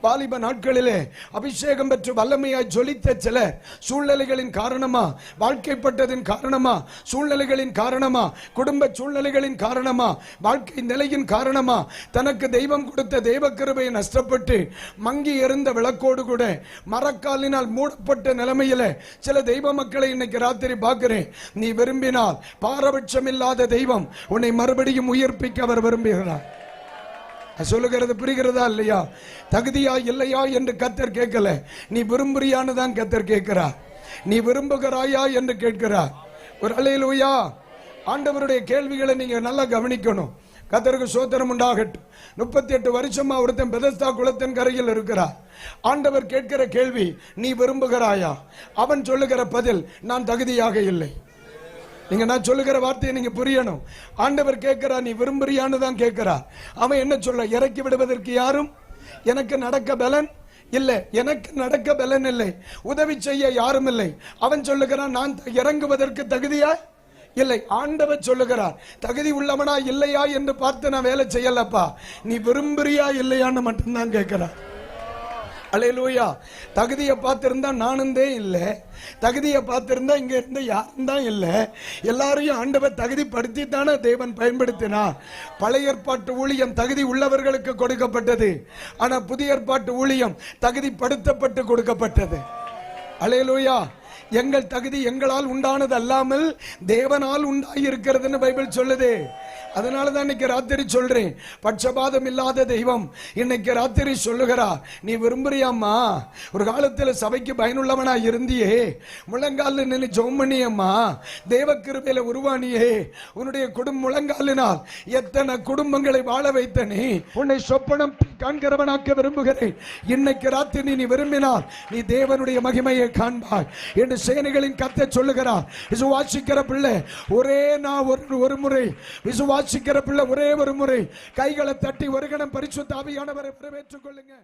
வாலிப நாட்களிலே அபிஷேகம் பெற்று வல்லமையாய் ஜொலித்த சிலர் சூழ்நிலைகளின் காரணமா? வாழ்க்கைப்பட்டதின் காரணமா? சூழ்நிலைகளின் காரணமா? குடும்ப சூழ்நிலைகளின் காரணமா? வாழ்க்கை நிலையின் காரணமா? தனக்கு தெய்வம் கொடுத்த தெய்வ கிருபையை நஷ்டப்பட்டு மங்கி எறிந்த விளக்கோடு கூட மரக்காலினால் மூடப்பட்ட நிலைமையில சில தெய்வ மக்களை இன்னைக்கு ராத்திரி பார்க்கிறேன். நீ விரும்பினால் பாரபட்சம் இல்லாத தெய்வம் உன்னை மறுபடியும் உயிர்ப்பிக்க அவர் விரும்புகிறார். சொல்லுகிறது புரிகிறதா இல்லையா? தகுதியா இல்லையா என்று கத்தர் கேட்கல. நீ விரும்புறியான்னு தான் கத்தர் கேட்கிறார். நீ விரும்புகிறாயா என்று கேட்கிறார். ஒரு அலையிலுயா ஆண்டவருடைய கேள்விகளை நீங்க நல்லா கவனிக்கணும். கத்தருக்கு சோத்திரம் உண்டாகட்டும். முப்பத்தி எட்டு வருஷமா ஒருத்தன் பெதஸ்தா குளத்தின் கரையில் இருக்கிறார். ஆண்டவர் கேட்கிற கேள்வி நீ விரும்புகிறாயா? அவன் சொல்லுகிற பதில் நான் தகுதியாக இல்லை. நீங்க நான் சொல்லுகிற வார்த்தையை நீங்க புரியணும். ஆண்டவர் கேட்கிறா நீ விரும்புறியான்னு தான் கேட்கிறார் அவன் என்ன சொல்ல இறக்கி விடுவதற்கு யாரும் எனக்கு நடக்க பலன் இல்லை. எனக்கு நடக்க பலன் இல்லை. உதவி செய்ய யாரும் இல்லை. அவன் சொல்லுகிறான் நான் இறங்குவதற்கு தகுதியா இல்லை. ஆண்டவர் சொல்லுகிறார் தகுதி உள்ளவனா இல்லையா என்று பார்த்து நான் வேலை செய்யலப்பா. நீ விரும்புறியா இல்லையான்னு மட்டும்தான் கேட்கிறார். அலையலூயா தகுதியை பார்த்துருந்தா நானுந்தே இல்லை. தகுதியை பார்த்துருந்தா இங்கே இருந்த யாரும் தான் இல்லை. எல்லாரையும் ஆண்டவர் தகுதிப்படுத்தி தானே தேவன் பயன்படுத்தினார். பழைய ஏற்பாட்டு ஊழியம் தகுதி உள்ளவர்களுக்கு கொடுக்கப்பட்டது. ஆனால் புதிய ஏற்பாட்டு ஊழியம் தகுதிப்படுத்தப்பட்டு கொடுக்கப்பட்டது. அலையலூயா எங்கள் தகுதி எங்களால் உண்டானது அல்லாமல் தேவனால் உண்டாயிருக்கிறதுன்னு பைபிள் சொல்லுது. அதனால தான் இன்னைக்கு ராத்திரி சொல்றேன். பட்சபாதம் இல்லாத தெய்வம் இன்னைக்கு ராத்திரி சொல்லுகிறா நீ விரும்புறியாம்மா ஒரு காலத்தில் சபைக்கு பயனுள்ளவனா இருந்தியே. முழங்கால நின்று ஜெபம் பண்ணியம்மா தேவ கிருபையில உருவானியே. உன்னுடைய குடும்ப முழங்காலினால் எத்தனை குடும்பங்களை வாழ வைத்த நீ உன்னை சொப்பனம் காண்கிறவனாக்க விரும்புகிறேன். இன்னைக்கு ராத்திரி நீ விரும்பினால் நீ தேவனுடைய மகிமையை காண்பாய் என்று சேனைகளின் கத்தை சொல்லுகிறார். விசுவாசிக்கிற பிள்ளை ஒரே நான் ஒரு ஒரு முறை. விசுவாசிக்கிற பிள்ளை ஒரே ஒரு முறை. கைகளை தட்டி ஒரு கணம் பரிசு தாவியானவரை வரவேற்றுக் கொள்ளுங்க.